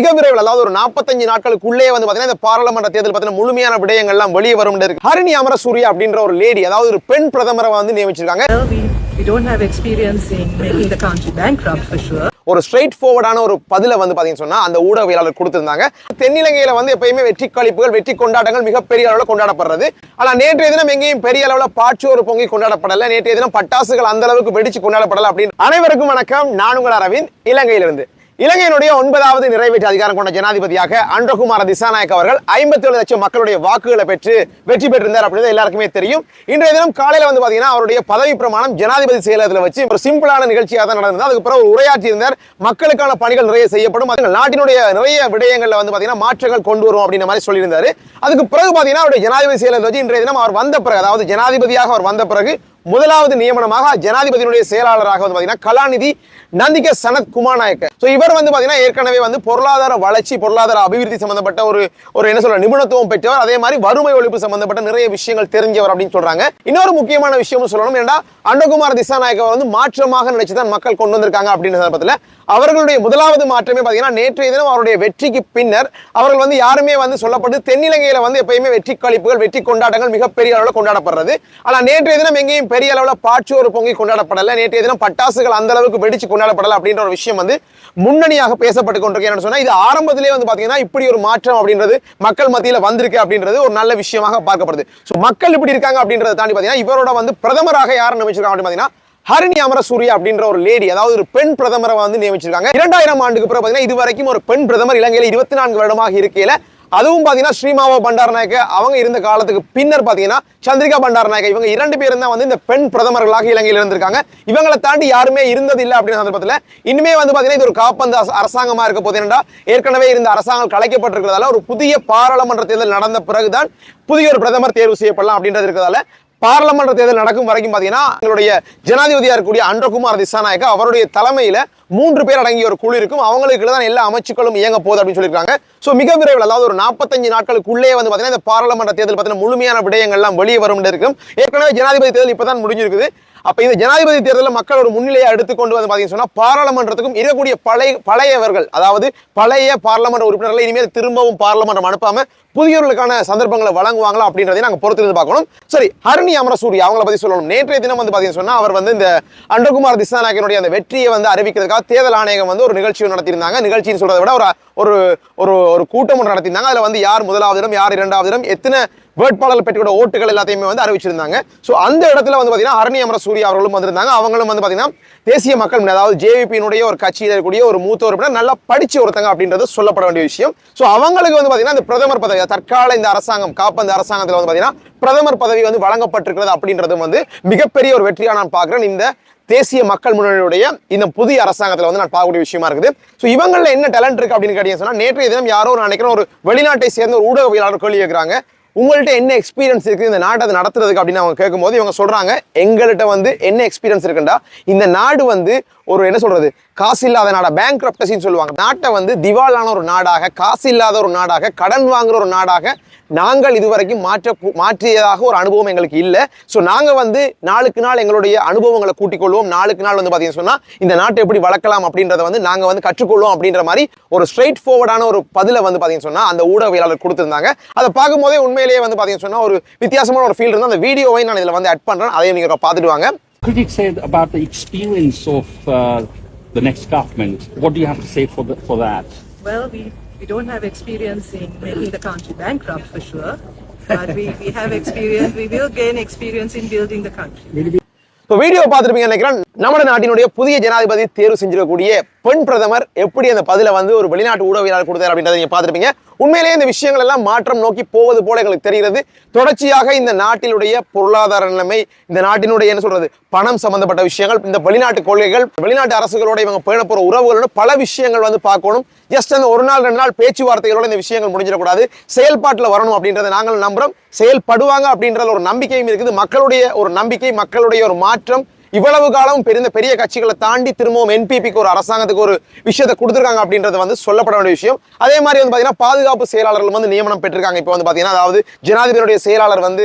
மிக விரைவில் அதாவது ஒரு நாற்பத்தஞ்சு நாட்களுக்குள்ளே வந்து பாத்தீங்கன்னா இந்த பாராளுமன்ற தேர்தல் பார்த்தீங்கன்னா முழுமையான விடயங்கள் எல்லாம் வெளியே வரும் இருக்கு. ஹரிணி அமரசூரியா அப்படின்ற ஒரு லேடி அதாவது ஒரு பெண் பிரதமரை வந்து நியமிச்சிருக்காங்க. ஒரு ஸ்ட்ரெயிட் ஃபார்வர்டான ஒரு பதில வந்து பாத்தீங்கன்னு சொன்னா அந்த ஊடகவியலாளர் கொடுத்திருந்தாங்க. தென்னிலங்கையில வந்து எப்பயுமே வெற்றி கழிப்புகள் வெற்றி கொண்டாட்டங்கள் மிகப்பெரிய அளவில் கொண்டாடப்படுறது. ஆனா நேற்றைய தினம் எங்கேயும் பெரிய அளவில் பாச்சோறு பொங்கி கொண்டாடப்படல. நேற்றைய தினம் பட்டாசுகள் அந்த அளவுக்கு வெடிச்சு கொண்டாடப்படல அப்படின்னு அனைவருக்கும் வணக்கம். நான் உங்கள் அரவிந்த். இலங்கையிலிருந்து. இலங்கையினுடைய ஒன்பதாவது நிறைவேற்று அதிகாரம் கொண்ட ஜனாதிபதியாக அன்றகுமார திசாநாயக் அவர்கள் ஐம்பத்தி ஏழு லட்சம் மக்களுடைய வாக்குகளை பெற்று வெற்றி பெற்றிருந்தார் அப்படின்றது எல்லாருக்குமே தெரியும். இன்றைய தினம் காலையில வந்து பாத்தீங்கன்னா அவருடைய பதவி பிரமாணம் ஜனாதிபதி செயலகத்தில் வச்சு ஒரு சிம்பிளான நிகழ்ச்சியாக தான் நடந்தது. அதுக்கு பிறகு ஒரு உரையாற்றி இருந்தார் மக்களுக்கான பணிகள் நிறைய செய்யப்படும். அது நாட்டினுடைய நிறைய விடயங்களில் வந்து பாத்தீங்கன்னா மாற்றங்கள் கொண்டு வரும் அப்படின்ற மாதிரி சொல்லியிருந்தார். அதுக்கு பிறகு பாத்தீங்கன்னா அவருடைய ஜனாதிபதி செயலகத்தில் வச்சு இன்றைய தினம் அவர் வந்த பிறகு அதாவது ஜனாதிபதியாக அவர் வந்த பிறகு முதலாவது நியமனமாக ஜனாதிபதியினுடைய செயலாளராக வந்து பார்த்தீங்கன்னா கலாநிதி நந்திக சனத் குமாநாயக்க ஸோ இவர் வந்து பாத்தீங்கன்னா ஏற்கனவே வந்து பொருளாதார வளர்ச்சி பொருளாதார அபிவிருத்தி சம்பந்தப்பட்ட ஒரு ஒரு என்ன சொல்ற நிபுணத்துவம் பெற்றவர். அதே மாதிரி வறுமை ஒழிப்பு சம்பந்தப்பட்ட நிறைய விஷயங்கள் தெரிஞ்சவர் அப்படின்னு சொல்றாங்க. இன்னொரு முக்கியமான விஷயமும் சொல்லணும். ஏன்னா அண்டகுமார் திசாநாயக்க வந்து மாற்றமாக நினைச்சுதான் மக்கள் கொண்டு வந்திருக்காங்க அப்படின்ற சந்தர்ப்பத்தில் அவர்களுடைய முதலாவது மாற்றமே பாத்தீங்கன்னா நேற்றைய தினம் அவருடைய வெற்றிக்கு பின்னர் அவர்கள் வந்து யாருமே வந்து சொல்லப்பட்டு தென்னிலங்கையில வந்து எப்பயுமே வெற்றி கழிப்புகள் வெற்றி கொண்டாட்டங்கள் மிகப்பெரிய அளவில் கொண்டாடப்படுறது. ஆனால் நேற்றைய தினம் எங்கேயும் பெரிய அளவில் பாட்சோறு பொங்கி கொண்டாடப்படலை. நேற்றைய தினம் பட்டாசுகள் அந்த அளவுக்கு வெடிச்சு கொண்டாடப்படலை அப்படின்ற ஒரு விஷயம் வந்து முன்னணியாக பேசப்பட்டு கொண்டிருக்கு என்னன்னு சொன்னால் இது ஆரம்பத்திலே வந்து பார்த்தீங்கன்னா இப்படி ஒரு மாற்றம் அப்படின்றது மக்கள் மத்தியில் வந்திருக்கு அப்படின்றது ஒரு நல்ல விஷயமாக பார்க்கப்படுது. ஸோ மக்கள் இப்படி இருக்காங்க அப்படின்றத தாண்டி பார்த்தீங்கன்னா இவரோட வந்து பிரதமராக யார் நியமிச்சிருக்காங்க அப்படின்னு பார்த்தீங்கன்னா ஹரிணி அமரசூரிய அப்படின்ற ஒரு லேடி அதாவது ஒரு பெண் பிரதமரை வந்து நியமிச்சிருக்காங்க. இரண்டாயிரம் ஆண்டுக்கு பிறகு பார்த்தீங்கன்னா இது வரைக்கும் ஒரு பெண் பிரதமர் இலங்கையில் இருபத்தி நான்கு வருடமாக இருக்கையில அதுவும் பார்த்தீங்கன்னா ஸ்ரீமாவோ பண்டாரநாயக்க அவங்க இருந்த காலத்துக்கு பின்னர் பார்த்தீங்கன்னா சந்திரிகா பண்டாரநாயக்க இவங்க இரண்டு பேரும் தான் வந்து இந்த பெண் பிரதமர்களாக இலங்கையில் இருந்திருக்காங்க. இவங்களை தாண்டி யாருமே இருந்தது இல்லை அப்படின்ற சந்தர்ப்பத்தில் இனிமே வந்து பார்த்தீங்கன்னா இது ஒரு காப்பந்து அரசாங்கமாக இருக்க போது என்னடா ஏற்கனவே இருந்த அரசாங்கம் கலைக்கப்பட்டிருக்கிறதால ஒரு புதிய பாராளுமன்ற தேர்தல் நடந்த பிறகுதான் புதிய ஒரு பிரதமர் தேர்வு செய்யப்படலாம் அப்படின்றது இருக்கிறதால பாராளுமன்ற தேர்தல் நடக்கும் வரைக்கும் பார்த்தீங்கன்னா எங்களுடைய ஜனாதிபதியாக இருக்கக்கூடிய அன்றகுமார் திசாநாயக்க அவருடைய தலைமையில் மூன்று பேர் அடங்கிய ஒரு குழு இருக்கும். அவங்களுக்கு தான் எல்லா அமைச்சுக்களும் இயங்க போகுது அப்படின்னு சொல்லியிருக்காங்க. ஸோ மிக விரைவில் அதாவது ஒரு நாற்பத்தஞ்சு நாட்களுக்குள்ளே வந்து பார்த்தீங்கன்னா இந்த பாராளுமன்ற தேர்தல் பார்த்தீங்கன்னா முழுமையான விடயங்கள்லாம் வெளியே வரும் இருக்கும். ஏற்கனவே ஜனாதிபதி தேர்தல் இப்போ தான் முடிஞ்சிருக்குது. அப்போ இந்த ஜனாதிபதி தேர்தலில் மக்கள் ஒரு முன்னிலையை எடுத்துக்கொண்டு வந்து பார்த்தீங்கன்னா சொன்னால் பாராளுமன்றத்துக்கும் இருக்கக்கூடிய பழைய பழையவர்கள் அதாவது பழைய பாராளுமன்ற உறுப்பினர்களை இனிமேல் திரும்பவும் பாராளுமன்றம் அனுப்பாமல் புதியவர்களுக்கான சந்தர்ப்பங்களை வழங்குவாங்களா அப்படின்றதையும் நாங்கள் பொறுத்திருந்து பார்க்கணும். சரி ஹரணி அமரசூரி அவங்கள பற்றி சொல்லணும். நேற்றைய தினம் வந்து பார்த்தீங்கன்னு சொன்னால் அவர் வந்து இந்த அண்டகுமார் திசாநாயக்கனுடைய அந்த வெற்றியை வந்து அறிவிக்கிறதுக்காக தேர்தல் ஆணையகம் வந்து ஒரு நிகழ்ச்சி நடத்தியிருந்தாங்க. நிகழ்ச்சின்னு சொல்றதை விட ஒரு ஒரு ஒரு ஒரு கூட்டம் ஒன்று நடத்தியிருந்தாங்க. அதில் வந்து யார் முதலாவது இடம் யார் இரண்டாவது இடம் எத்தனை வேட்பாளர்கள் பெற்றுக்கொண்ட ஓட்டுகள் எல்லாத்தையுமே வந்து அறிவிச்சிருந்தாங்க. ஸோ அந்த இடத்துல வந்து பார்த்தீங்கன்னா ஹரணி அமர அவர்களும் வந்திருந்தாங்க. அவங்களும் வந்து பார்த்தீங்கன்னா தேசிய மக்கள் அதாவது ஜேவிபியினுடைய ஒரு கட்சியில் இருக்கக்கூடிய ஒரு மூத்த உறுப்பினர் நல்லா படிச்சு ஒருத்தங்க அப்படின்றது சொல்லப்பட வேண்டிய விஷயம். ஸோ அவங்களுக்கு வந்து பார்த்தீங்கன்னா இந்த பிரதமர் பதவி தற்கால இந்த அரசாங்கம் காப்பந்த அரசாங்கத்தில் வந்து பார்த்தீங்கன்னா பிரதமர் பதவி வந்து வழங்கப்பட்டிருக்கிறது அப்படின்றதும் வந்து மிகப்பெரிய ஒரு வெற்றியாக நான் பார்க்குறேன். இந்த தேசிய மக்கள் முன்னணியுடைய இந்த புதிய அரசாங்கத்தில் வந்து நான் பார்க்கக்கூடிய விஷயமா இருக்குது. ஸோ இவங்களில் என்ன டேலண்ட் இருக்கு அப்படின்னு கேட்டீங்க சொன்னால் நேற்றைய தினம் யாரோ நான் நினைக்கிறேன் ஒரு வெளிநாட்டை சேர்ந்த ஒரு ஊடகவியலாளர் கேள்வி கேட்குறாங்க உங்கள்கிட்ட என்ன எக்ஸ்பீரியன்ஸ் இருக்குது இந்த நாட்டை அதை நடத்துறதுக்கு அப்படின்னு அவங்க கேட்கும்போது இவங்க சொல்கிறாங்க எங்கள்கிட்ட வந்து என்ன எக்ஸ்பீரியன்ஸ் இருக்குண்டா? இந்த நாடு வந்து ஒரு என்ன சொல்கிறது காசு இல்லாத நாடா பேங்க் சொல்லுவாங்க. நாட்டை வந்து திவாலான ஒரு நாடாக காசு இல்லாத ஒரு நாடாக கடன் வாங்குற ஒரு நாடாக நாங்கள் இதுவரைக்கும் மாற்ற மாற்றியதாக ஒரு அனுபவம் எங்களுக்கு இல்லை. ஸோ நாங்கள் வந்து நாளுக்கு நாள் எங்களுடைய அனுபவங்களை கூட்டிக் கொள்வோம் நாளுக்கு நாள் வந்து பார்த்தீங்கன்னு சொன்னால் இந்த நாட்டை எப்படி வளர்க்கலாம் அப்படின்றத வந்து நாங்கள் வந்து கற்றுக்கொள்வோம் அப்படின்ற மாதிரி ஒரு ஸ்ட்ரெயிட் ஃபார்வர்டான ஒரு பதிலை வந்து பார்த்தீங்கன்னு சொன்னால் அந்த ஊடகவியலாளர் கொடுத்திருந்தாங்க. அதை பார்க்கும்போதே உண்மையிலேயே வந்து பார்த்தீங்கன்னு சொன்னால் ஒரு வித்தியாசமான ஒரு ஃபீல் இருந்தால் அந்த வீடியோவை நான் இதில் வந்து அட் பண்ணுறேன் அதையும் நீங்கள் பார்த்துட்டு வாங்க. Critics said about the experience of uh, the next government. What do you have to say for, the, for that? Well, we, we don't have experience in making the country bankrupt for sure. But we, we have experience, we will gain experience in building the country. இப்போ video பார்த்துருப்பீங்க நினைக்கிறேன் நம்ம நாட்டினுடைய புதிய ஜனாதிபதி தேர்வு செஞ்சிருக்கக்கூடிய பெண் பிரதமர் எப்படி அந்த பதில வந்து ஒரு வெளிநாட்டு ஊடகவியலாளர் கொடுத்தாரு அப்படின்றத நீங்க பார்த்துருப்பீங்க உண்மையிலேயே இந்த விஷயங்கள் எல்லாம் மாற்றம் நோக்கி போவது போல எங்களுக்கு தெரிகிறது. தொடர்ச்சியாக இந்த நாட்டினுடைய பொருளாதார நிலைமை இந்த நாட்டினுடைய என்ன சொல்றது பணம் சம்பந்தப்பட்ட விஷயங்கள் இந்த வெளிநாட்டு கொள்கைகள் வெளிநாட்டு அரசுகளோட இவங்க பேண போற உறவுகளோட பல விஷயங்கள் வந்து பார்க்கணும். ஜஸ்ட் அந்த ஒரு நாள் ரெண்டு நாள் பேச்சுவார்த்தைகளோட இந்த விஷயங்கள் முடிஞ்சிடக்கூடாது. செயல்பாட்டில் வரணும் அப்படின்றத நாங்கள் நம்புறோம். செயல்படுவாங்க அப்படின்றத ஒரு நம்பிக்கையும் இருக்குது. மக்களுடைய ஒரு நம்பிக்கை மக்களுடைய ஒரு மாற்றம் இவ்வளவு காலம் பெரிய பெரிய கட்சிகளை தாண்டி திரும்பவும் என்பிபிக்கு ஒரு அரசாங்கத்துக்கு ஒரு விஷயத்தை கொடுத்துருக்காங்க அப்படின்றது வந்து சொல்லப்பட வேண்டிய விஷயம். அதே மாதிரி வந்து பார்த்தீங்கன்னா பாதுகாப்பு செயலாளர்கள் வந்து நியமனம் பெற்றிருக்காங்க. இப்போ வந்து பார்த்தீங்கன்னா அதாவது ஜனாதிபதியுடைய செயலாளர் வந்து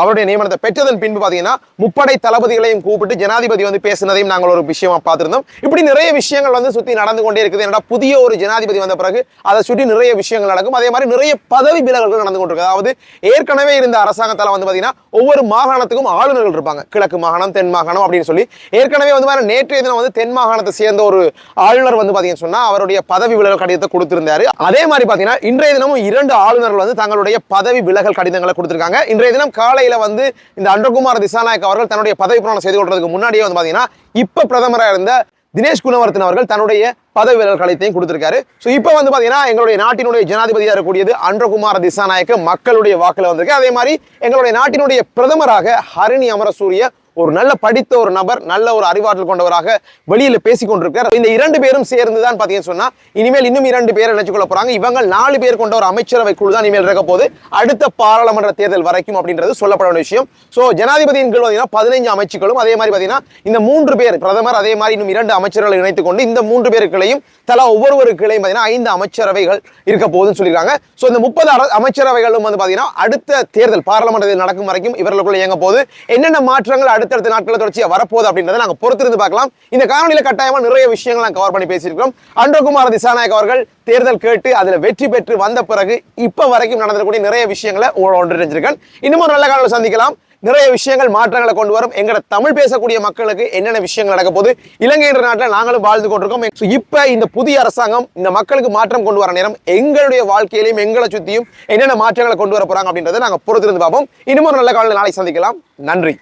அவருடைய நியமனத்தை பெற்றதன் பின்பு பார்த்தீங்கன்னா முப்படை தளபதிகளையும் கூப்பிட்டு ஜனாதிபதி வந்து பேசினதையும் நாங்கள் ஒரு விஷயமா பார்த்துருந்தோம். இப்படி நிறைய விஷயங்கள் வந்து சுற்றி நடந்து கொண்டே இருக்குது. என்னடா புதிய ஒரு ஜனாதிபதி வந்த பிறகு அதை சுற்றி நிறைய விஷயங்கள் நடக்கும். அதே மாதிரி நிறைய பதவி விலகல்கள் நடந்து கொண்டிருக்கு. அதாவது ஏற்கனவே இருந்த அரசாங்கத்தால் வந்து பார்த்தீங்கன்னா ஒவ்வொரு மாகாணத்துக்கும் ஆளுநர்கள் இருப்பாங்க. கிழக்கு மாகாணம் தென் மாகாணம் அப்படின்னு அப்படின்னு சொல்லி ஏற்கனவே வந்து பாத்தீங்கன்னா நேற்றைய தினம் வந்து தென் மாகாணத்தை சேர்ந்த ஒரு ஆளுநர் வந்து பார்த்தீங்கன்னு சொன்னால் அவருடைய பதவி விலகல் கடிதத்தை கொடுத்திருந்தாரு. அதே மாதிரி பார்த்தீங்கன்னா இன்றைய தினமும் இரண்டு ஆளுநர்கள் வந்து தங்களுடைய பதவி விலகல் கடிதங்களை கொடுத்திருக்காங்க. இன்றைய தினம் காலையில் வந்து இந்த அன்றகுமார் திசாநாயக் அவர்கள் தன்னுடைய பதவி பிரமாணம் செய்து கொள்றதுக்கு முன்னாடியே வந்து பார்த்தீங்கன்னா இப்போ பிரதமராக இருந்த தினேஷ் குணவர்த்தன் அவர்கள் தன்னுடைய பதவி விலகல் கடிதத்தையும் கொடுத்திருக்காரு. ஸோ இப்போ வந்து பார்த்தீங்கன்னா எங்களுடைய நாட்டினுடைய ஜனாதிபதியாக இருக்கக்கூடியது அன்றகுமார் திசாநாயக்கு மக்களுடைய வாக்கில் வந்திருக்கு. அதே மாதிரி எங்களுடைய நாட்டினுடைய பிரதமராக ஹரிணி அமரசூரிய ஒரு நல்ல படித்த ஒரு நபர் நல்ல ஒரு அறிவாற்றல் கொண்டவராக வெளியில பேசிக்கொண்டிருக்கார் இந்த இரண்டு பேரும் சேர்ந்து தான் பார்த்தீங்கன்னு சொன்னால் இனிமேல் இன்னும் இரண்டு பேரை நினைச்சு கொள்ள போறாங்க. இவங்க நாலு பேர் கொண்ட ஒரு அமைச்சரவை குழு தான் இனிமேல் இருக்க போது அடுத்த பாராளுமன்ற தேர்தல் வரைக்கும் அப்படின்றது சொல்லப்பட வேண்டிய விஷயம். சோ ஜனாதிபதியின் கீழ் பார்த்தீங்கன்னா பதினைஞ்சு அமைச்சுகளும் அதே மாதிரி பாத்தீங்கன்னா இந்த மூன்று பேர் பிரதமர் அதே மாதிரி இன்னும் இரண்டு அமைச்சர்களை இணைத்துக் கொண்டு இந்த மூன்று பேருக்குள்ளையும் தலா ஒவ்வொரு கிளையும் பாத்தீங்கன்னா ஐந்து அமைச்சரவைகள் இருக்க போகுதுன்னு சொல்லியிருக்காங்க. சோ இந்த முப்பது அமைச்சரவைகளும் வந்து பார்த்தீங்கன்னா அடுத்த தேர்தல் பாராளுமன்ற தேர்தல் நடக்கும் வரைக்கும் இவர்களுக்குள்ள இயங்க போது என்னென்ன மாற்றங்கள் அடுத்தடுத்த நாட்களில் தொடர்ச்சியாக வரப்போகுது அப்படின்றத நாங்க பொறுத்திருந்து பார்க்கலாம். இந்த காணொலியில் கட்டாயமாக நிறைய விஷயங்கள் நாங்கள் கவர் பண்ணி பேசியிருக்கிறோம். அன்றகுமார் திசாநாயக் அவர்கள் தேர்தல் கேட்டு அதுல வெற்றி பெற்று வந்த பிறகு இப்ப வரைக்கும் நடந்திருக்கக்கூடிய நிறைய விஷயங்களை உங்களோட ஒன்று தெரிஞ்சிருக்கேன். இன்னும் ஒரு நல்ல காலையில் சந்திக்கலாம். நிறைய விஷயங்கள் மாற்றங்களை கொண்டு வரும். எங்களோட தமிழ் பேசக்கூடிய மக்களுக்கு என்னென்ன விஷயங்கள் நடக்க போகுது? இலங்கை என்ற நாட்டில் நாங்களும் வாழ்ந்து கொண்டிருக்கோம். இப்போ இந்த புதிய அரசாங்கம் இந்த மக்களுக்கு மாற்றம் கொண்டு வர நேரம் எங்களுடைய வாழ்க்கையிலையும் எங்களை சுத்தியும் என்னென்ன மாற்றங்களை கொண்டு வர போறாங்க அப்படின்றத நாங்க பொறுத்திருந்து பார்ப்போம். இன்னும் ஒரு நல்ல காலையில் நாளை சந்திக்கலாம். நன்றி.